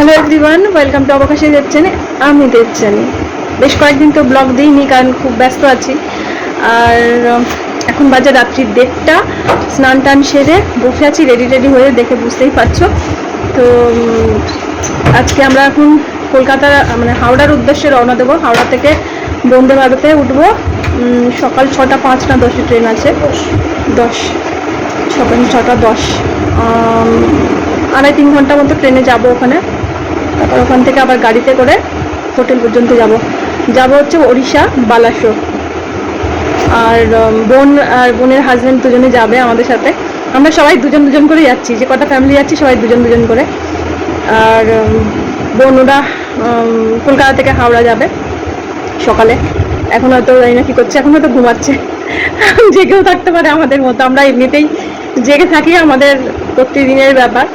Hello everyone welcome to অবকাশে দেখছেন আমি দেখছেন বেশ কয়েকদিন তো ব্লগ দিইনি, কারণ খুব ব্যস্ত আছি। আর এখন বাজে রাত্রি দেড়টা। স্নান টান সেরে বসে আছি রেডি রেডি হয়ে দেখে বুঝতেই পারছ। তো আজকে আমরা এখন কলকাতা মানে হাওড়ার উদ্দেশ্যে রওনা দেবো। হাওড়া থেকে বন্দে ভারতে উঠবো সকাল ছটা পাঁচ না দশে ট্রেন আছে। দশ, সকাল ছটা দশ। আড়াই তিন ঘণ্টা মতো ট্রেনে যাব ওখানে। তারপর ওখান থেকে আবার গাড়িতে করে হোটেল পর্যন্ত যাব। যাব হচ্ছে ওড়িশা বালাসো আর বোন আর বোনের হাজব্যান্ড দুজনে যাবে আমাদের সাথে। আমরা সবাই দুজন দুজন করে যাচ্ছি। যে কটা ফ্যামিলি যাচ্ছি, সবাই দুজন দুজন করে। আর বোন, ওরা কলকাতা থেকে হাওড়া যাবে সকালে। এখন হয়তো জানি না কি করছে, এখন হয়তো ঘুমাচ্ছে। জেগেও থাকতে পারে আমাদের মতো। আমরা এমনিতেই জেগে থাকি আমাদের প্রতিদিনের ব্যাপার।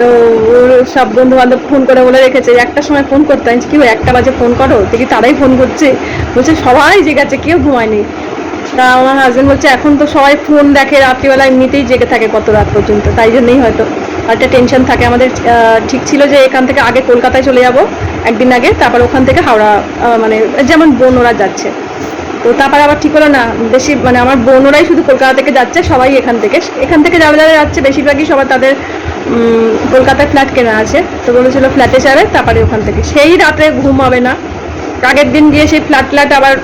তো ওর সব বন্ধু বান্ধব ফোন করে বলে রেখেছে, একটা সময় ফোন করতে আমি কি একটা বাজে ফোন করো? দেখি তারাই ফোন করছে। বলছে, সবাই জেগেছে কেউ ঘুমায়নি। তা আমার হাজবেন্ড বলছে, এখন তো সবাই ফোন দেখে রাত্রিবেলা এমনিতেই জেগে থাকে কত রাত পর্যন্ত, তাই জন্যই হয়তো। একটা টেনশন থাকে, আমাদের ঠিক ছিল যে এখান থেকে আগে কলকাতায় চলে যাব একদিন আগে, তারপর ওখান থেকে হাওড়া মানে যেমন বোন ওরা যাচ্ছে। তো তারপর আবার ঠিক হলো না। বেশি মানে আমার বোনরাই শুধু কলকাতা থেকে যাচ্ছে, সবাই এখান থেকে। এখান থেকে যারা যারা যাচ্ছে, বেশিরভাগই সবার তাদের কলকাতায় ফ্ল্যাট কেনা আছে। তো বলেছিল ফ্ল্যাটে যাবে, তারপরে ওখান থেকে। সেই রাতে ঘুম হবে না। আগের দিন গিয়ে সেই ফ্ল্যাট ফ্ল্যাট আবার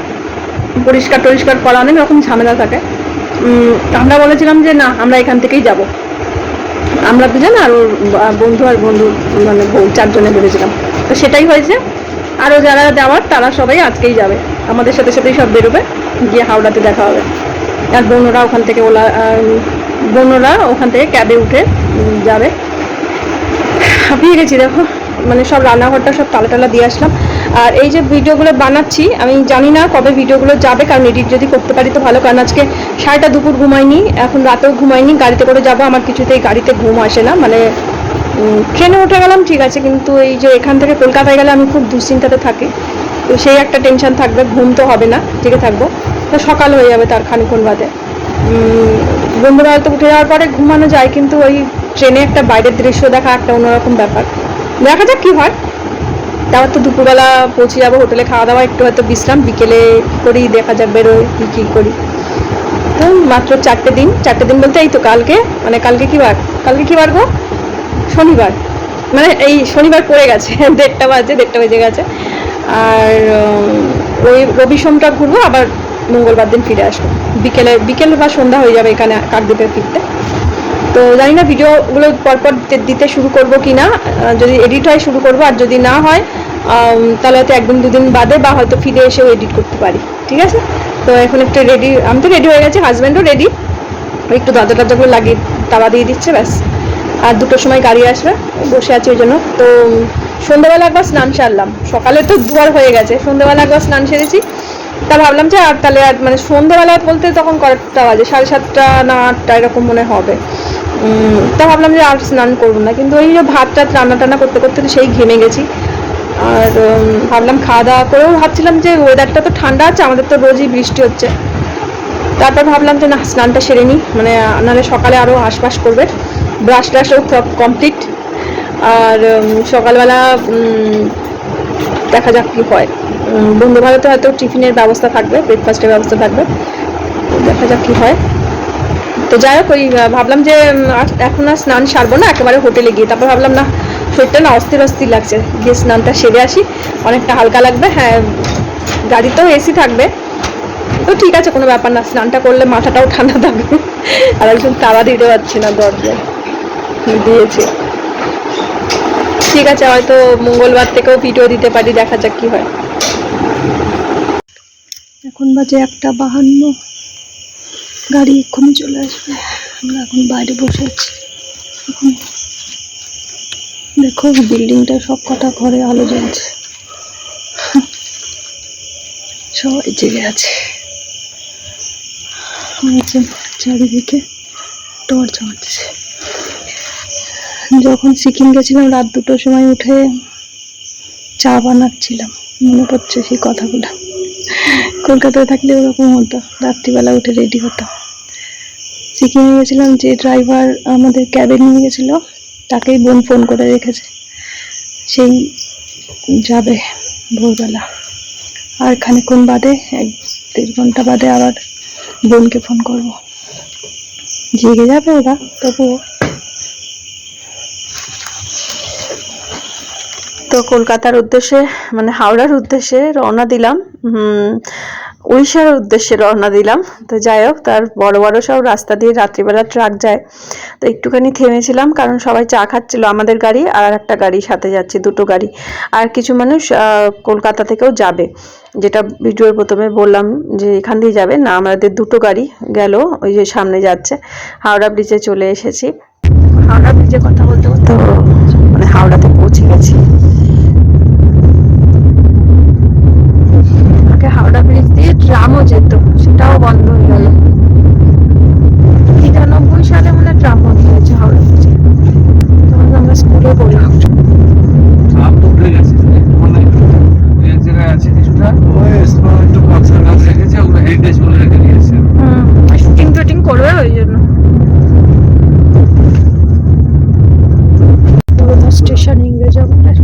পরিষ্কার টরিষ্কার করা অনেক রকম ঝামেলা থাকে। আমরা বলেছিলাম যে না, আমরা এখান থেকেই যাব। আমরা দুজন আর ওর বন্ধু আর বন্ধু মানে চারজনে বেরোছিলাম তো সেটাই হয়েছে। আরও যারা যাওয়ার, তারা সবাই আজকেই যাবে। আমাদের সাথে সাথেই সব বেরোবে, গিয়ে হাওড়াতে দেখা হবে। আর বোনরা ওখান থেকে ওলা বোনরা ওখান থেকে ক্যাবে উঠে যাবে। হাঁপিয়ে গেছি দেখো। মানে সব রান্নাঘরটা সব তালা টালা দিয়ে আসলাম। আর এই যে ভিডিওগুলো বানাচ্ছি, আমি জানি না কবে ভিডিওগুলো যাবে, কারণ এডিট যদি করতে পারি তো ভালো, কারণ আজকে সারাটা দুপুর ঘুমাইনি এখন রাতেও ঘুমাইনি গাড়িতে করে যাব, আমার কিছুতেই গাড়িতে ঘুম আসে না মানে ট্রেনে উঠে গেলাম, ঠিক আছে, কিন্তু এই যে এখান থেকে কলকাতায় গেলে আমি খুব দুশ্চিন্তাতে থাকি। তো সেই একটা টেনশন থাকবে, ঘুম তো হবে না, জেগে থাকব। তো সকাল হয়ে যাবে তার খানিক্ষণ বাদে। বন্ধুরা হয়তো উঠে যাওয়ার পরে ঘুমানো যায়, কিন্তু ওই ট্রেনে একটা বাইরের দৃশ্য দেখা একটা অন্যরকম ব্যাপার। দেখা যাক কী হয়। তারপর তো দুপুরবেলা পৌঁছে যাব, হোটেলে খাওয়া দাওয়া, একটু হয়তো বিশ্রাম, বিকেলে করি দেখা যাক বেরোয় কী কী করি। তো মাত্র চারটে দিন চারটে দিন বলতে এই তো কালকে মানে কালকে কী বার? কালকে কী বার গো? শনিবার। মানে এই শনিবার পড়ে গেছে, দেড়টা বাজে, দেড়টা বেজে গেছে। আর ওই রবি সোমটা ঘুরবো, আবার মঙ্গলবার দিন ফিরে আসব। বিকেলে, বিকেল বা সন্ধ্যা হয়ে যাবে এখানে কাকদ্বীপে ফিরতে। তো জানি না ভিডিওগুলো পরপর দিতে শুরু করব কি না যদি এডিট হয় শুরু করব, আর যদি না হয় তাহলে হয়তো একদিন দুদিন বাদে বা হয়তো ফিরে এসেও এডিট করতে পারি, ঠিক আছে? তো এখন একটু রেডি আমি তো রেডি হয়ে গেছি হাজব্যান্ডও রেডি একটু দরজা টরজাগুলো লাগিয়ে তালা দিয়ে দিচ্ছে, ব্যাস। আর দুটোর সময় গাড়ি আসবে, বসে আছি ওই জন্য। তো সন্ধ্যাবেলা একবার স্নান সারলাম। সকালে তো দুয়ার হয়ে গেছে, সন্ধ্যাবেলা একবার স্নান সেরেছি। তা ভাবলাম যে, আর তাহলে আর মানে সন্ধ্যাবেলা বলতে তখন কটা বাজে, সাড়ে সাতটা না আটটা এরকম মনে হবে। তা ভাবলাম যে আর স্নান করব না। কিন্তু ওই যে ভাত টাত রান্না টান্না করতে করতে সেই ঘেমে গেছি। আর ভাবলাম খাওয়া দাওয়া করেও ভাবছিলাম যে ওয়েদারটা তো ঠান্ডা আছে, আমাদের তো রোজই বৃষ্টি হচ্ছে। তারপর ভাবলাম যে না, স্নানটা সেরে নিই। মানে নাহলে সকালে আরও আশপাশ করবে। ব্রাশ ট্রাশও সব কমপ্লিট আর সকালবেলা দেখা যাক কী হয়। বন্ধু ভারতে হয়তো টিফিনের ব্যবস্থা থাকবে ব্রেকফাস্টের ব্যবস্থা থাকবে। দেখা যাক কী হয়। তো যাই হোক, ওই ভাবলাম যে এখন আর স্নান সারবো না, একেবারে হোটেলে গিয়ে। তারপর ভাবলাম, না, শরীরটা না অস্থির অস্থির লাগছে। গিয়ে স্নানটা সেরে আসি। অনেকটা হালকা লাগবে হ্যাঁ গাড়িতেও এসি থাকবে। তো ঠিক আছে, কোনো ব্যাপার না, স্নানটা করলে মাথাটাও ঠান্ডা থাকবে। আর একজন তালা দিতে পারছি না দরজায় দিয়েছে। ঠিক আছে, হয়তো মঙ্গলবার থেকেও ভিডিও দিতে পারি, দেখা যাক কি হয়। এখন বাজে একটা বাহান্ন। গাড়ি এক্ষুনি চলে আসবে। আমরা এখন বাইরে বসে আছি। এখন দেখো, বিল্ডিংটা সব কটা ঘরে আলো জ্বলছে। সবাই জেগে আছে। চারিদিকে টর্চ মারছে। যখন সিকিম গেছিলাম, রাত দুটোর সময় উঠে চা বানাচ্ছিলাম। মনে পড়ছে সেই কথাগুলো। কলকাতায় থাকলে ওরকম হতো, রাত্রিবেলা উঠে রেডি হতাম। সিকিমে গেছিলাম, যে ড্রাইভার আমাদের ক্যাবে নিয়ে গেছিল, তাকেই বোন ফোন করে রেখেছে। সেই যাবে ভোরবেলা। আর খানিক্ষণ বাদে, এক দেড় ঘণ্টা বাদে আবার বোনকে ফোন করব। জেগে যাবে ওরা, তবুও। তো কলকাতার উদ্দেশ্যে মানে হাওড়ার উদ্দেশ্যে রওনা দিলাম। উড়িষ্যার উদ্দেশ্যে রওনা দিলাম। তো যাই হোক, তার বড় বড় সব রাস্তা দিয়ে রাত্রিবেলা ট্রাক যায়। তো একটুখানি থেমেছিলাম, কারণ সবাই চা খাচ্ছিল আমাদের গাড়ি আর একটা গাড়ি সাথে যাচ্ছে, দুটো গাড়ি। আর কিছু মানুষ কলকাতা থেকেও যাবে। যেটা ভিডিওর প্রথমে বললাম যে এখান দিয়ে যাবে। না, আমাদের দুটো গাড়ি গেল, ওই যে সামনে যাচ্ছে। হাওড়া ব্রিজে চলে এসেছি। হাওড়া ব্রিজে কথা বলতে বলতে মানে হাওড়াতে পৌঁছে গেছি। হাওড়া ব্রিজ দিয়ে ট্রামও যেত সেটাও বন্ধ হয়ে গেল। তিরানব্বই সালে মানে ট্রাম বন্ধ হয়েছে হাওড়া ব্রিজে। তখন আমরা স্কুলে পড়লাম। ট্রাম তো উঠে গেছে মানে এক জায়গায় আছে কিছুটা? ওই একটু গাছ রেখেছে ওগুলো হেরিটেজ বলে রেখে দিয়েছে। শুটিং টুটিং করবে ওই জন্য। স্টেশন ইংরেজ আমাদের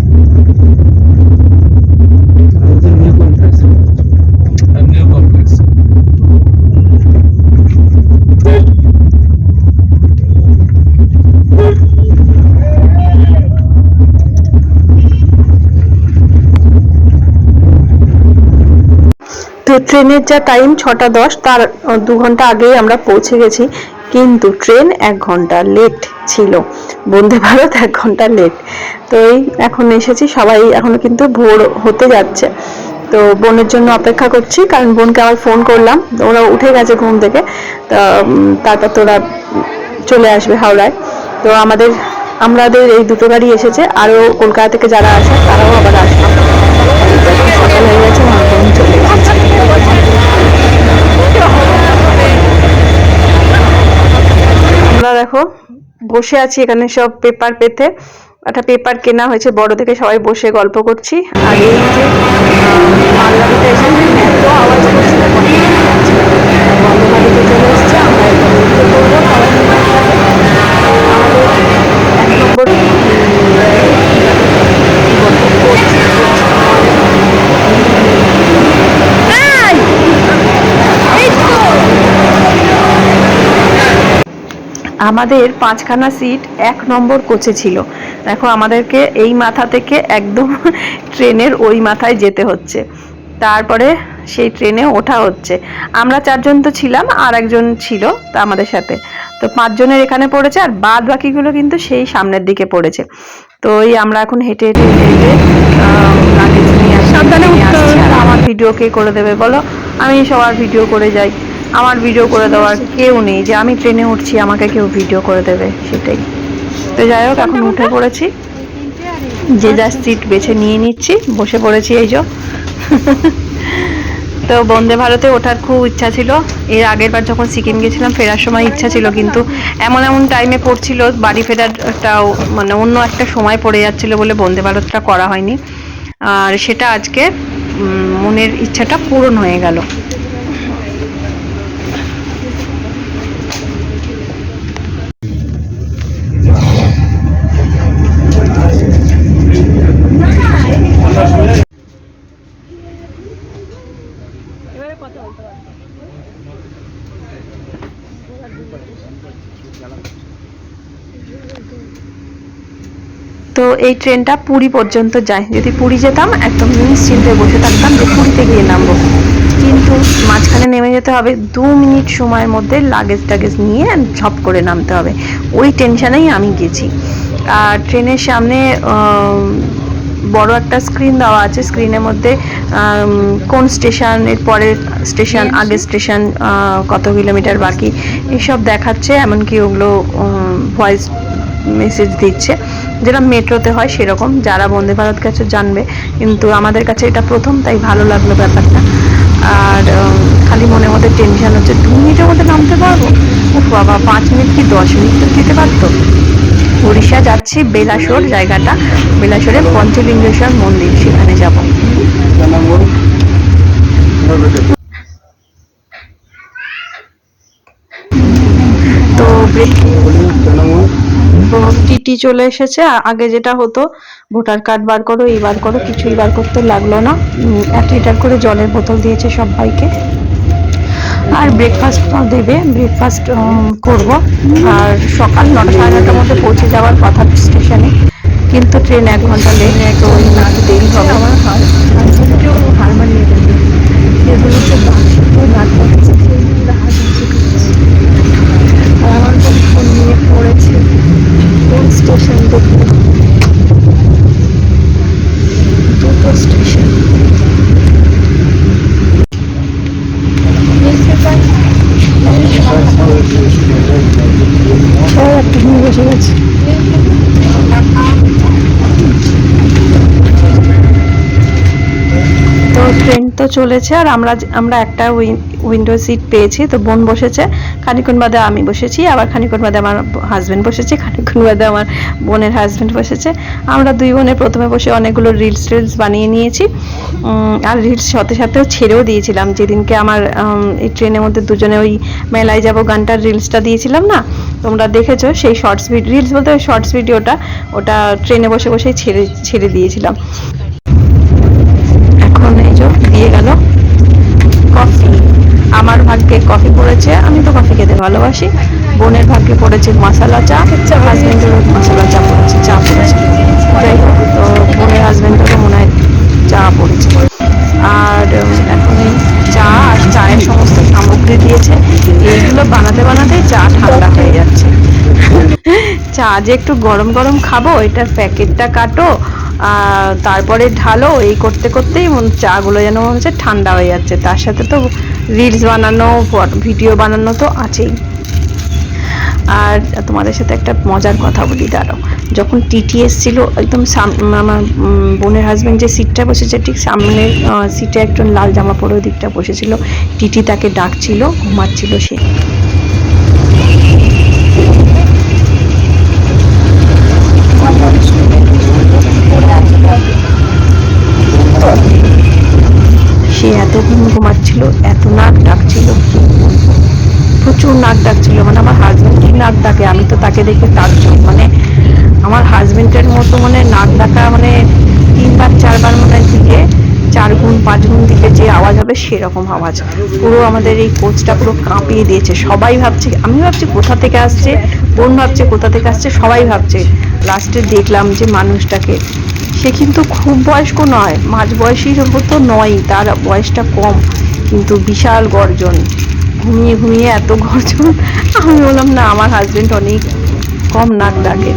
ট্রেনের যা টাইম ছটা দশ, তার দু ঘণ্টা আগেই আমরা পৌঁছে গেছি। কিন্তু ট্রেন এক ঘণ্টা লেট ছিল। বন্দে ভারত এক ঘণ্টা লেট তো এই এখন এসেছি, সবাই এখনও কিন্তু ভোর হতে যাচ্ছে। তো বোনের জন্য অপেক্ষা করছি, কারণ বোনকে আবার ফোন করলাম। ওরা উঠে গেছে ঘুম থেকে। তারপর তোরা চলে আসবে হাওড়ায়। তো আমাদের আমাদের এই দুটো গাড়ি এসেছে। আরও কলকাতা থেকে যারা আসে, তারাও আবার আসবে। সকাল হয়ে গেছে চলে আমরা দেখো, বসে আছি এখানে সব পেপার পেতে। একটা পেপার কেনা হয়েছে, বড় থেকে সবাই বসে গল্প করছি। আর এই যে আমরা এক নম্বর আমাদের পাঁচখানা সিট এক নম্বর কোচে ছিল। দেখো আমাদেরকে এই মাথা থেকে একদম ট্রেনের ওই মাথায় যেতে হচ্ছে। তারপরে সেই ট্রেনে ওঠা হচ্ছে। আমরা চারজন তো ছিলাম আর একজন ছিল তা আমাদের সাথে। তো পাঁচজনের এখানে পড়েছে আর বাদ বাকিগুলো কিন্তু সেই সামনের দিকে পড়েছে। তো এই আমরা এখন হেঁটে হেঁটে হেঁটে সাবধানে আমার ভিডিও কে করে দেবে বলো। আমি সবার ভিডিও করে যাই। আমার ভিডিও করে দেওয়ার কেউ নেই। যে আমি ট্রেনে উঠছি, আমাকে কেউ ভিডিও করে দেবে, সেটাই। তো যাই হোক, এখন উঠে পড়েছি। যে যার সিট বেছে নিয়ে নিচ্ছি, বসে পড়েছি এই যে। তো বন্দে ভারতে ওঠার খুব ইচ্ছা ছিল। এর আগের বার যখন সিকিম গেছিলাম, ফেরার সময় ইচ্ছা ছিল, কিন্তু এমন এমন টাইমে পড়ছিল, বাড়ি ফেরারটাও মানে অন্য একটা সময় পড়ে যাচ্ছিল বলে বন্দে ভারতটা করা হয়নি। আর সেটা আজকে মনের ইচ্ছাটা পূরণ হয়ে গেল তো এই ট্রেনটা পুরী পর্যন্ত যায়। যদি পুরী যেতাম একদম নিশ্চিন্তে বসে থাকতাম যে পুরীতে গিয়ে নামবো। কিন্তু মাঝখানে নেমে যেতে হবে দু মিনিট সময়ের মধ্যে লাগেজ টাগেজ নিয়ে ঝপ করে নামতে হবে। ওই টেনশানেই আমি গেছি। আর ট্রেনের সামনে বড় একটা স্ক্রিন দেওয়া আছে। স্ক্রিনের মধ্যে কোন স্টেশনের পরের স্টেশন আগের স্টেশন কত কিলোমিটার বাকি এইসব দেখাচ্ছে। এমনকি ওগুলো ভয়েস মেসেজ দিচ্ছে, যেটা মেট্রোতে হয় সেরকম, যারা বন্দে ভারত কাছে জানবে, কিন্তু আমাদের কাছে এটা প্রথম, তাই ভালো লাগল ব্যাপারটা। আর খালি মনে মধ্যে টেনশন হচ্ছে, দু মিনিটের মধ্যে নামতে পারব? বাবা, পাঁচ মিনিট কি দশ মিনিট তো দিতে পারতো? উড়িষ্যা যাচ্ছি বেলাসোর জায়গাটা বেলাসোরে পঞ্চলিঙ্গেশ্বর মন্দির, সেখানে যাব। তো ব্রেক টিটি চলে এসেছে। আগে যেটা হতো, ভোটার কার্ড বার করো, এই বার করো, কিছুই বার করতে লাগল না। এক লিটার করে জলের বোতল দিয়েছে সবাইকে। আর ব্রেকফাস্ট দেবে ব্রেকফাস্ট করব। আর সকাল নটা সাড়ে নটার মধ্যে পৌঁছে যাওয়ার কথা স্টেশনে কিন্তু ট্রেন এক ঘণ্টা লেট তো চলেছে আর আমরা আমরা একটা উইন্ডো সিট পেয়েছি, তো বোন বসেছে খানিক্ষণ বাদে আমি বসেছি, আবার খানিক্ষণ বাদে আমার হাজব্যান্ড বসেছে খানিক্ষণ বাদে আমার বোনের হাজব্যান্ড বসেছে। আমরা দুই বোনে প্রথমে বসে অনেকগুলো রিলস টিলস বানিয়ে নিয়েছি আর রিলস সাথে সাথেও ছেড়েও দিয়েছিলাম। যেদিনকে আমার এই ট্রেনের মধ্যে দুজনে ওই মেলায় যাব গানটার রিলসটা দিয়েছিলাম না? তোমরা দেখেছ সেই শর্টস রিলস বলতে ওই শর্টস ভিডিওটা ওটা ট্রেনে বসে বসেই ছেড়ে ছেড়ে দিয়েছিলাম। এখন এই যে দিয়ে গেল। কফি। আমার ভাগ্যে কফি পড়েছে, আমি তো কফি খেতে ভালোবাসি। বোনের ভাগ্যে পড়েছে মশালা চা, হাজবেন্ডেরও মশালা চা পড়েছে চা পড়েছে। যাই হোক, তো বোনের হাজবেন্ডেরও মনে হয় চা পড়েছে। আর এখন এই চা আর চায়ের সমস্ত সামগ্রী দিয়েছে। এইগুলো বানাতে বানাতে চা ঠান্ডা হয়ে যাচ্ছে। চা যে একটু গরম গরম খাব এটার প্যাকেটটা কাটো তারপরে ঢালো, এই করতে করতেই চাগুলো যেন মনে হচ্ছে ঠান্ডা হয়ে যাচ্ছে। তার সাথে তো রিলস বানানো ভিডিও বানানো তো আছেই। আর তোমাদের সাথে একটা মজার কথা বলি, দাঁড়াও। যখন টিটি এসছিল, একদম আমার বোনের হাজব্যান্ড যে সিটটা বসেছে, ঠিক সামনের সিটে একজন লাল জামা পরে দিকটা বসেছিল। টিটি তাকে ডাকছিল, ঘুমাচ্ছিল সে। সে এত ঘুম ঘুমাচ্ছিল, এত নাক ডাকছিল। প্রচুর নাক ডাকছিল মানে আমার হাজবেন্ড কি নাক ডাকে, আমি তো তাকে দেখে তাজ্জব মানে আমার হাজবেন্ডের মতো মানে নাক ডাকা মানে তিনবার, চারবার মনে দিকে, চার গুণ, পাঁচ গুণ দিকে যে আওয়াজ হবে সেরকম আওয়াজ। পুরো আমাদের এই কোচটা পুরো কাঁপিয়ে দিয়েছে। সবাই ভাবছে, আমি ভাবছি কোথা থেকে আসছে, বোন ভাবছে কোথা থেকে আসছে, সবাই ভাবছে। লাস্টে দেখলাম যে মানুষটাকে, সে কিন্তু খুব বয়স্ক নয়, মাঝ বয়সী তো নয়, তার বয়সটা কম, কিন্তু বিশাল গর্জন। ঘুমিয়ে ঘুমিয়ে এত গর্জন, আমি বললাম, না, আমার হাজবেন্ড অনেক কম নাক ডাকে।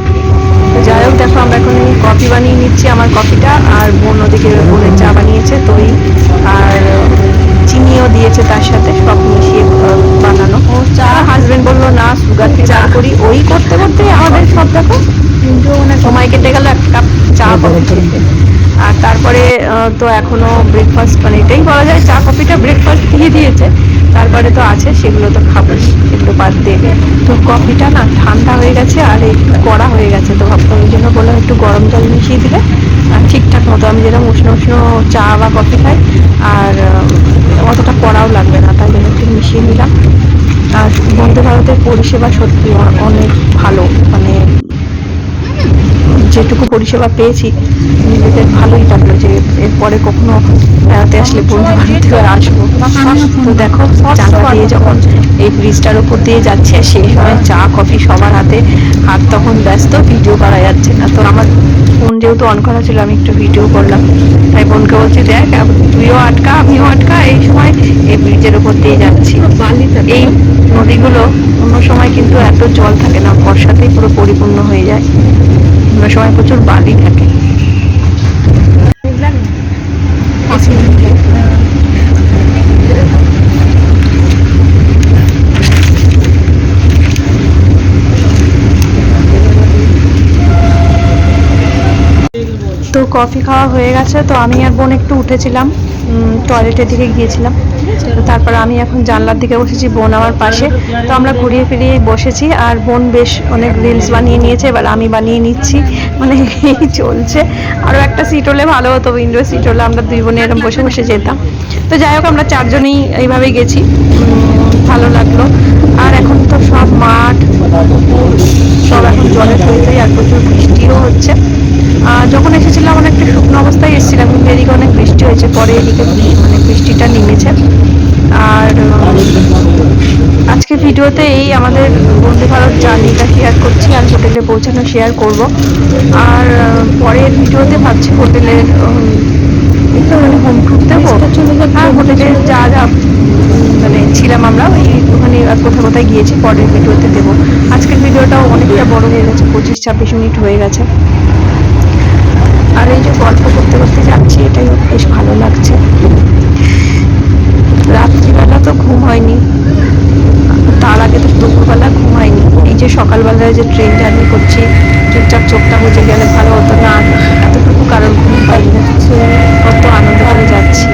তো যাই হোক দেখো আমরা এখন কফি বানিয়ে নিচ্ছি আমার কফিটা আর বোন ওদিকে বোনের চা বানিয়েছে দই আর চিনিও দিয়েছে তার সাথে সব মিশিয়ে বানানো। ও চা হাজবেন্ড বলল না সুগার চা করি। ওই করতে করতে আমাদের সব দেখো কিন্তু মানে সময় কেটে গেল এক কাপ চা কফি খেতে। আর তারপরে তো এখনও ব্রেকফাস্ট মানে এটাই বলা যায় চা কফিটা ব্রেকফাস্ট দিয়ে দিয়েছে। তারপরে তো আছে সেগুলো তো খাব সেগুলো বাদ দিয়ে তো কফিটা না ঠান্ডা হয়ে গেছে আর একটু কড়া হয়ে গেছে তো বললাম একটু গরম জল মিশিয়ে দিলে, আর ঠিকঠাক মতো আমি যেরকম উষ্ণ উষ্ণ চা বা কফি খাই, আর অতটা কড়াও লাগবে না, তাই জন্য একটু মিশিয়ে নিলাম। আর বন্দে ভারতের পরিষেবা সত্যি অনেক ভালো মানে যেটুকু পরিষেবা পেয়েছি, নিজেদের ভালোই লাগল যে এরপরে কখনো বেড়াতে আসলে বন্ধু আসব তো দেখো জানলা দিয়ে যখন এই ব্রিজটার উপর দিয়ে যাচ্ছে সেই সময় চা, কফি সবার হাতে, হাত তখন ব্যস্ত, ভিডিও করা যাচ্ছে না। তো আমার ফোন যেহেতু অন করা ছিল, আমি একটু ভিডিও করলাম। তাই বোনকে বলছি, দেখ তুইও আটকা, আমিও আটকা, এই সময় এই ব্রিজের উপর দিয়ে যাচ্ছি। এই নদীগুলো অন্য সময় কিন্তু এত জল থাকে না, বর্ষাতেই পুরো পরিপূর্ণ হয়ে যায়। সময় প্রচুর বালি থাকে। তো কফি খাওয়া হয়ে গেছে, তো আমি আর বোন একটু উঠেছিলাম। টয়লেটের দিকে গিয়েছিলাম। তারপর আমি এখন জানলার দিকে বসেছি, বোন আমার পাশে। তো আমরা ঘুরিয়ে ফিরিয়ে বসেছি, আর বোন বেশ অনেক রিলস বানিয়ে নিয়েছে, এবার আমি বানিয়ে নিচ্ছি। মানে এই চলছে। আরও একটা সিট হলে ভালো হতো উইন্ডো সিট হলে আমরা দুই বোনে এরকম বসে বসে যেতাম। তো যাই হোক, আমরা চারজনেই এইভাবেই গেছি। ভালো লাগল। আর এখন তো সব মাঠ, সব এখন জলে থই আর প্রচুর বৃষ্টিও হচ্ছে। আর যখন এসেছিলাম, অনেকটা শুকনো অবস্থায় এসেছিলাম কিন্তু এদিকে অনেক বৃষ্টি হয়েছে পরে এদিকে মানে বৃষ্টিটা নেমেছে। আর আজকে ভিডিওতে এই আমাদের বন্ধু ভারত জার্নিটা শেয়ার করছি আর হোটেলে পৌঁছানো শেয়ার করব। আর পরের ভিডিওতে ভাবছি হোটেলের একটু মানে হোম ট্যুর দেবো আর হোটেলে যা যা মানে ছিলাম আমরা ওই ওখানে আর কোথায় কোথায় গিয়েছি পরের ভিডিওতে দেবো। আজকের ভিডিওটাও অনেকটা বড় হয়ে গেছে পঁচিশ ছাব্বিশ মিনিট হয়ে গেছে। আর এই যে গল্প করতে করতে যাচ্ছি, এটাই বেশ ভালো লাগছে। রাত্রিবেলা তো ঘুম হয়নি। তার আগে তো দুপুরবেলা ঘুম হয়নি। এই যে সকালবেলায় যে ট্রেন জার্নি করছি, চুপচাপ চোখটা বুঝে গেলে ভালো হতো না। এতটুকু কারণ ঘুম পাইনি কত আনন্দ করে যাচ্ছি।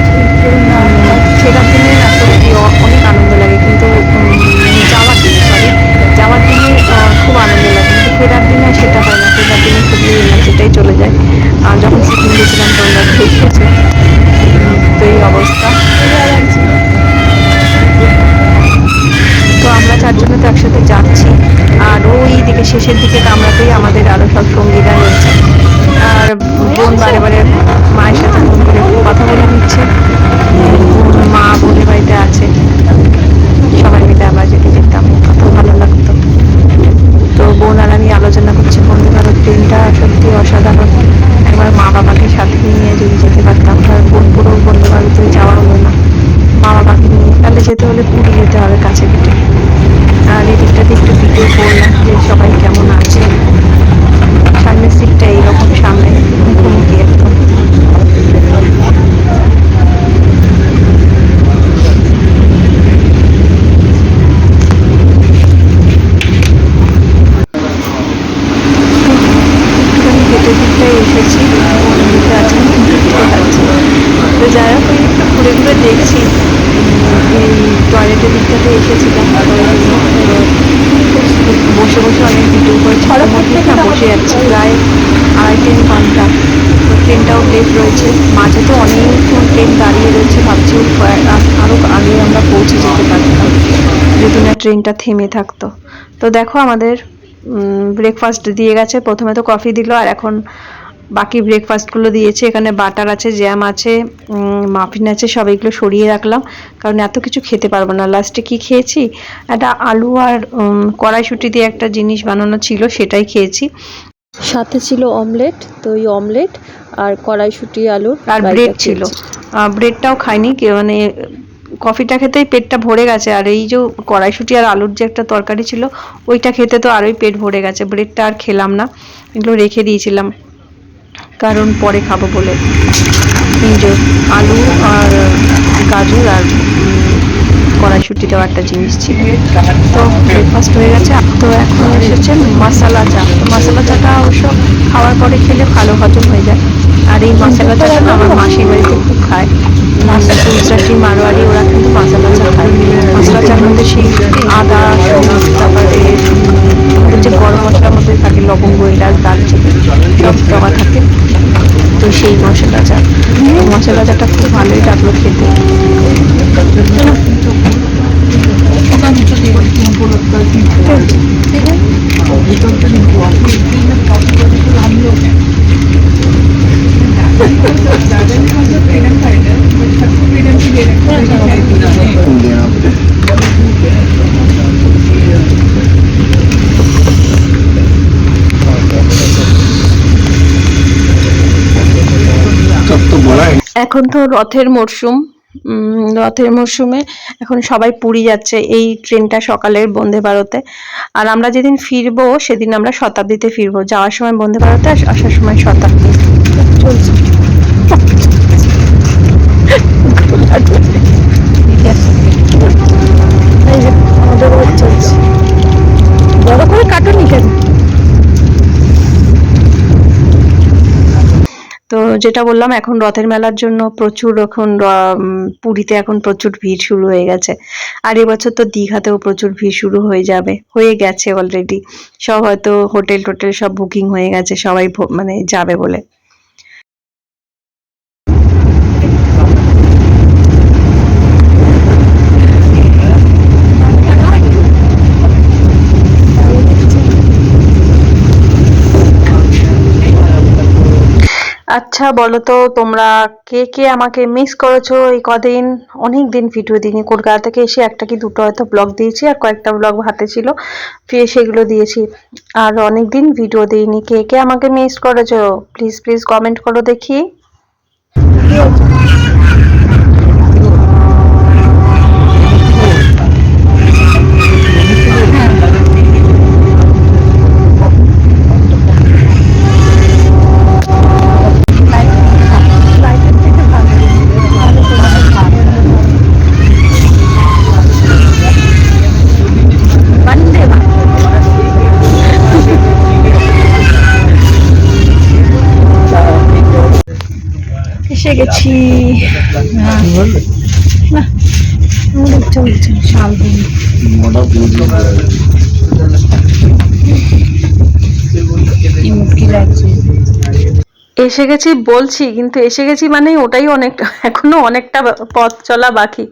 যেতে হলে পুরী যেতে হবে কাছে পিঠে আর এদিকটা দিকটা ভিডিও করলাম যে সবাই কেমন আছে সামনের সিটটা এইরকম সামনে মুখোমুখি একদম একটুখানি হেঁটে দিকটা এসেছি দিকে আছে ঠিক আছে তো যাই হোক ওই একটু ঘুরে ঘুরে দেখছি উম, এই টয়লেটের দিকটাতে এসেছিলাম তো বসে বসে অনেক ভিডিও করেছি তার মধ্যে না বসে যাচ্ছি প্রায় আড়াই তিন ঘণ্টা তো ট্রেনটাও লেট রয়েছে মাঝে তো অনেকক্ষণ ট্রেন দাঁড়িয়ে রয়েছে ভাবছি কয়েক- আ- আরও আগে আমরা পৌঁছে যেতে পারতাম যদি না ট্রেনটা থেমে থাকতো। তো দেখো আমাদের ব্রেকফাস্ট দিয়ে গেছে। প্রথমে তো কফি দিল আর এখন বাকি ব্রেকফাস্টগুলো দিয়েছে। এখানে বাটার আছে জ্যাম আছে মাফিন আছে সব এগুলো সরিয়ে রাখলাম। কারণ এত কিছু খেতে পারব না। লাস্টে কি খেয়েছি? একটা আলু আর কড়াইশুঁটি দিয়ে একটা জিনিস বানানো ছিল সেটাই খেয়েছি। সাথে ছিল অমলেট তো ওই অমলেট আর কড়াইশুটি আলু আর ব্রেড ছিল। ব্রেডটাও খাইনি মানে কফিটা খেতেই পেটটা ভরে গেছে। আর এই যে কড়াইশুঁটি আর আলুর যে একটা তরকারি ছিল ওইটা খেতে তো আরোই পেট ভরে গেছে। ব্রেডটা আর খেলাম না। এগুলো রেখে দিয়েছিলাম। কারণ পরে খাব বলে। আলু আর গাজর আর উম, কড়াইশুঁটিটাও একটা জিনিস ছিল। তো ব্রেকফাস্ট হয়ে গেছে। তো এখন এসেছে মশালা চা। তো মশালা চাটা অবশ্য খাওয়ার পরে খেলে ভালো হজম হয়ে যায়। আর এই মশালা চাটা আমার মাসির বাড়িতে খুব খায়। গুজরাটি মারোয়ারি, ওরা কিন্তু মশালা চা খায়। মশলা চার মধ্যে সেই আদা তারপরে যে গরম মশলার মধ্যে থাকে লবঙ্গ, এলাচ, দারচিনি, সব দেওয়া থাকে। তো সেই মশলা চা মশলা চাটা খুব ভালোই লাগল খেতে। তো বলাই এখন তো রথের মরশুম রথের মরশুমে এখন সবাই পুরী যাচ্ছে এই ট্রেনটা সকালের বন্দে ভারতে। আর আমরা যেদিন ফিরবো সেদিন আমরা শতাব্দীতে ফিরবো। যাওয়ার সময় বন্দে ভারতে, আস- আসার সময় শতাব্দী। চলছে। তো যেটা বললাম, এখন রথের মেলার জন্য প্রচুর এখন পুরীতে এখন প্রচুর ভিড় শুরু হয়ে গেছে। আর এবছর তো দীঘাতেও প্রচুর ভিড় শুরু হয়ে যাবে, হয়ে গেছে অলরেডি সব হয়তো হোটেল টোটেল সব বুকিং হয়ে গেছে, সবাই মানে যাবে বলে। আচ্ছা বলো তো, তোমরা কে কে আমাকে মিস করেছ এই কদিন? অনেক দিন ভিডিও দিইনি। কলকাতা থেকে এসে একটা কি দুটো হয়তো ব্লগ দিয়েছি আর কয়েকটা ব্লগ হাতে ছিল, ফিরে সেগুলো দিয়েছি। আর অনেক দিন ভিডিও দিইনি। কে কে আমাকে মিস করেছ? প্লিজ প্লিজ কমেন্ট করো দেখি। গেছি। এসে গেছি বলছি, কিন্তু এসে গেছি মানে ওটাই অনেকটা, এখনও অনেকটা পথ চলা বাকি।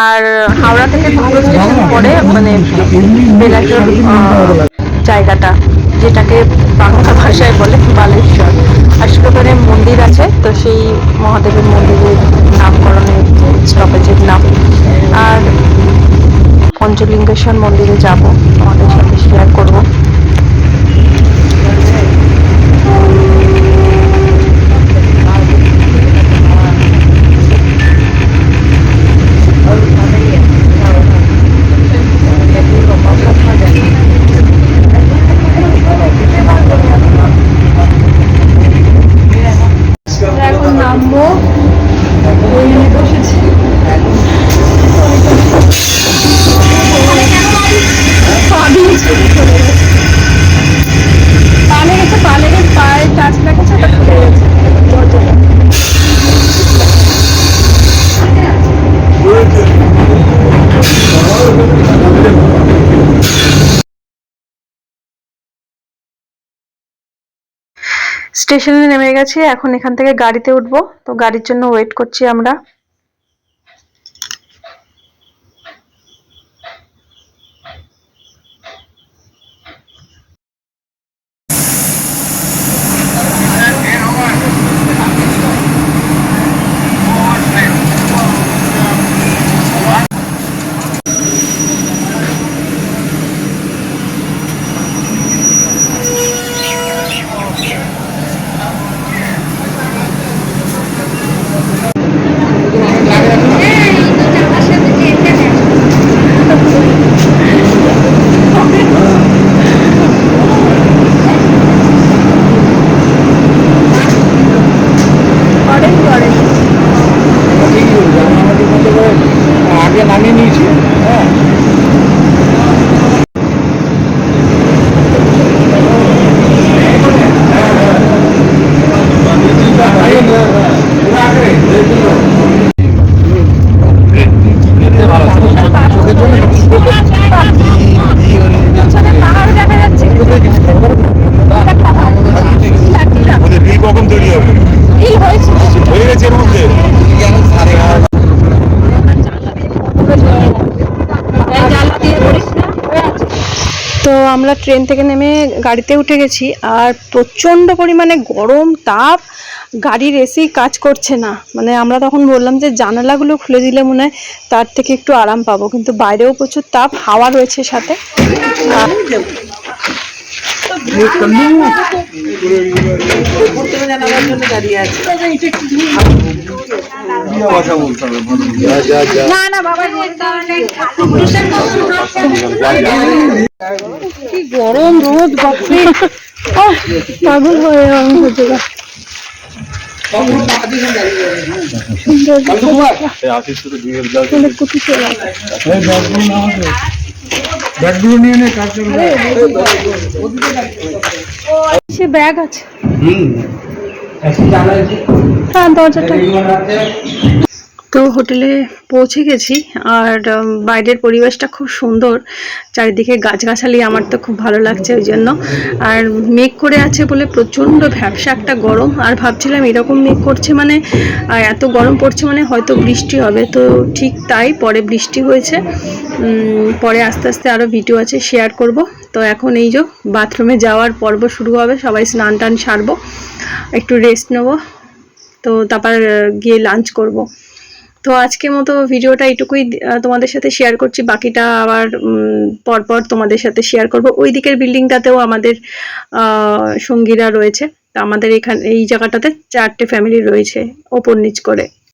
আর হাওড়া থেকে দুটো স্টেশন পরে মানে জায়গাটা, যেটাকে বাংলা ভাষায় বলে বালেশ্বর। আর মন্দির আছে, তো সেই মহাদেবের মন্দিরের নামকরণের স্টপেজের নাম। আর পঞ্চলিঙ্গেশ্বর মন্দিরে যাব আমাদের সাথে শেয়ার করব। স্টেশনে নেমে গেছি এখন এখান থেকে গাড়িতে উঠবো। তো গাড়ির জন্য ওয়েট করছি আমরা অনেক অনেক আগে নামিয়ে নিয়েছি হ্যাঁ পিছনে পাহাড় দেখা যাচ্ছে ওদের বিল কখন তৈরি হবে কি হয়েছে হয়ে গেছে এর মধ্যে তো আমরা ট্রেন থেকে নেমে গাড়িতে উঠে গেছি আর প্রচণ্ড পরিমাণে গরম, তাপ, গাড়ির এসি কাজ করছে না। মানে আমরা তখন বললাম যে জানালাগুলো খুলে দিলে মনে হয় তার থেকে একটু আরাম পাবো। কিন্তু বাইরেও প্রচুর তাপ, হাওয়া রয়েছে সাথে। আর কথা বলতে হবে কি গরম রোদ বাপরে আহ, পাগল হয়ে আমি হতে গেলাম। সুন্দর আশিস তো দুই হাজার অনেক কুটি চলে আসে। ব্যাগগুলো নিয়ে নে কাজ সে ব্যাগ আছে। হ্যাঁ দরজাটা। তো হোটেলে পৌঁছে গেছি আর বাইরের পরিবেশটা খুব সুন্দর। চারিদিকে গাছগাছালি আমার তো খুব ভালো লাগছে ওই জন্য। আর মেঘ করে আছে বলে প্রচণ্ড ভ্যাবসা একটা গরম। আর ভাবছিলাম এরকম মেঘ করছে মানে এত গরম পড়ছে মানে হয়তো বৃষ্টি হবে। তো ঠিক তাই পরে বৃষ্টি হয়েছে। পরে আস্তে আস্তে আরও ভিডিও আছে শেয়ার করব। তো এখন এই যে বাথরুমে যাওয়ার পর্ব শুরু হবে। সবাই স্নান টান সারবো। একটু রেস্ট নেব। তো তারপর গিয়ে লাঞ্চ করব। তো আজকের মতো ভিডিওটা এটুকুই তোমাদের সাথে শেয়ার করছি। বাকিটা আবার পরপর তোমাদের সাথে শেয়ার করব। ওই দিকের বিল্ডিংটাতেও আমাদের সঙ্গীরা রয়েছে। আমাদের এখানে, এই জায়গাটাতে চারটে ফ্যামিলি রয়েছে, ওপর নিচ করে।